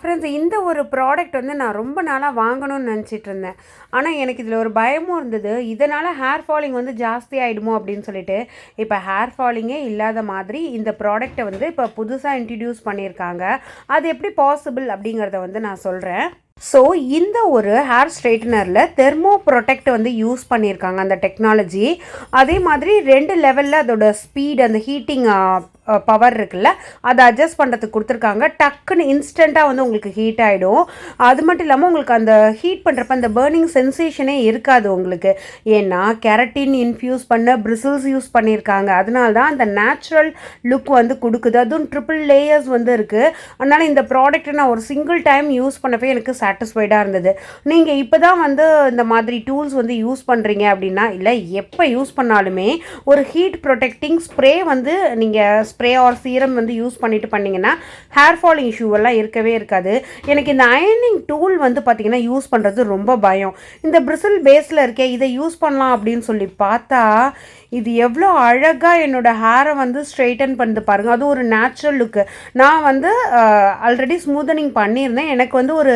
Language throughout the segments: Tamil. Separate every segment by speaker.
Speaker 1: ஃப்ரெண்ட்ஸ் இந்த ஒரு ப்ராடக்ட் வந்து நான் ரொம்ப நாளாக வாங்கணும்னு நினச்சிட்டு இருந்தேன். ஆனால் எனக்கு இதில் ஒரு பயமும் இருந்தது. இதனால் ஹேர் ஃபாலிங் வந்து ஜாஸ்தி ஆகிடுமோ அப்படின்னு சொல்லிட்டு இப்போ ஹேர் ஃபாலிங்கே இல்லாத மாதிரி இந்த ப்ராடக்ட்டை வந்து இப்போ புதுசாக இன்ட்ரடியூஸ் பண்ணியிருக்காங்க. அது எப்படி பாசிபிள் அப்படிங்கிறத வந்து நான் சொல்கிறேன் ஸோ இந்த ஒரு ஹேர் ஸ்ட்ரைட்டனரில் தெர்மோ ப்ரொடெக்ட் வந்து யூஸ் பண்ணியிருக்காங்க அந்த டெக்னாலஜி அதே மாதிரி ரெண்டு லெவலில் அதோட ஸ்பீட் அந்த ஹீட்டிங் பவர் இருக்குல்ல அதை அட்ஜஸ்ட் பண்ணுறதுக்கு கொடுத்துருக்காங்க. டக்குன்னு இன்ஸ்டண்ட்டாக வந்து உங்களுக்கு ஹீட் ஆகிடும் அது மட்டும் இல்லாமல் உங்களுக்கு அந்த ஹீட் பண்ணுறப்ப அந்த பேர்னிங் சென்சேஷனே இருக்காது உங்களுக்கு. ஏன்னா கேரட்டின் இன்ஃப்யூஸ் பண்ண பிரிசில்ஸ் யூஸ் பண்ணியிருக்காங்க. அதனால தான் அந்த நேச்சுரல் லுக் வந்து கொடுக்குது. அதுவும் ட்ரிபிள் லேயர்ஸ் வந்து இருக்குது அதனால் இந்த ப்ராடக்ட்டை நான் ஒரு சிங்கிள் டைம் யூஸ் பண்ணவே எனக்கு சாட்டிஸ்ஃபைடாக இருந்தது. நீங்கள் இப்போ தான் வந்து இந்த மாதிரி டூல்ஸ் வந்து யூஸ் பண்ணுறீங்க அப்படின்னா இல்லை எப்போ யூஸ் பண்ணாலுமே ஒரு ஹீட் ப்ரொடெக்டிங் ஸ்ப்ரே வந்து நீங்கள் ஸ்ப்ரே ஆர் சீரம் வந்து யூஸ் பண்ணிட்டு பண்ணிங்கன்னா ஹேர் ஃபால் இஷ்யூவெல்லாம் இருக்கவே இருக்காது. எனக்கு இந்த அயனிங் டூல் வந்து பார்த்திங்கன்னா யூஸ் பண்ணுறது ரொம்ப பயம். இந்த பிரிசில் பேஸில் இருக்கே இதை யூஸ் பண்ணலாம் அப்படின்னு சொல்லி பார்த்தா இது எவ்வளோ அழகாக என்னோடய ஹேரை வந்து ஸ்ட்ரெயிட்டன் பண்ணுது பாருங்கள் அது ஒரு நேச்சுரல் லுக்கு நான் வந்து ஆல்ரெடி ஸ்மூத்தனிங் பண்ணியிருந்தேன். எனக்கு வந்து ஒரு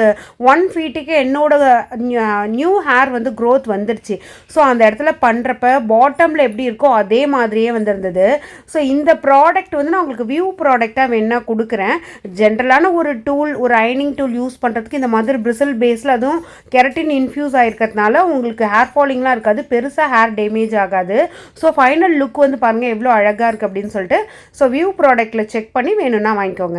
Speaker 1: ஒன் ஃபீட்டுக்கு என்னோட நியூ ஹேர் வந்து க்ரோத் வந்துடுச்சு ஸோ அந்த இடத்துல பண்ணுறப்ப பாட்டமில் எப்படி இருக்கோ அதே மாதிரியே வந்திருந்தது. ஸோ இந்த ப்ராடக்ட் வந்து நான் உங்களுக்கு வியூ ப்ராடக்டாக வேணால் கொடுக்குறேன். ஜென்ரலான ஒரு டூல் ஒரு ஐனிங் டூல் யூஸ் பண்ணுறதுக்கு இந்த மாதிரி பிரிசில் பேஸில் அதுவும் கெரட்டின் இன்ஃப்யூஸ் ஆகிருக்கிறதுனால உங்களுக்கு ஹேர் ஃபாலிங்லாம் இருக்காது. பெருசாக ஹேர் டேமேஜ் ஆகாது. ஸோ ஃபைனல் லுக் வந்து பாருங்கள் எவ்வளோ அழகாக இருக்குது அப்படின்னு சொல்லிட்டு. ஸோ வியூ ப்ராடக்ட்டில் செக் பண்ணி வேணும்னா வாங்கிக்கோங்க.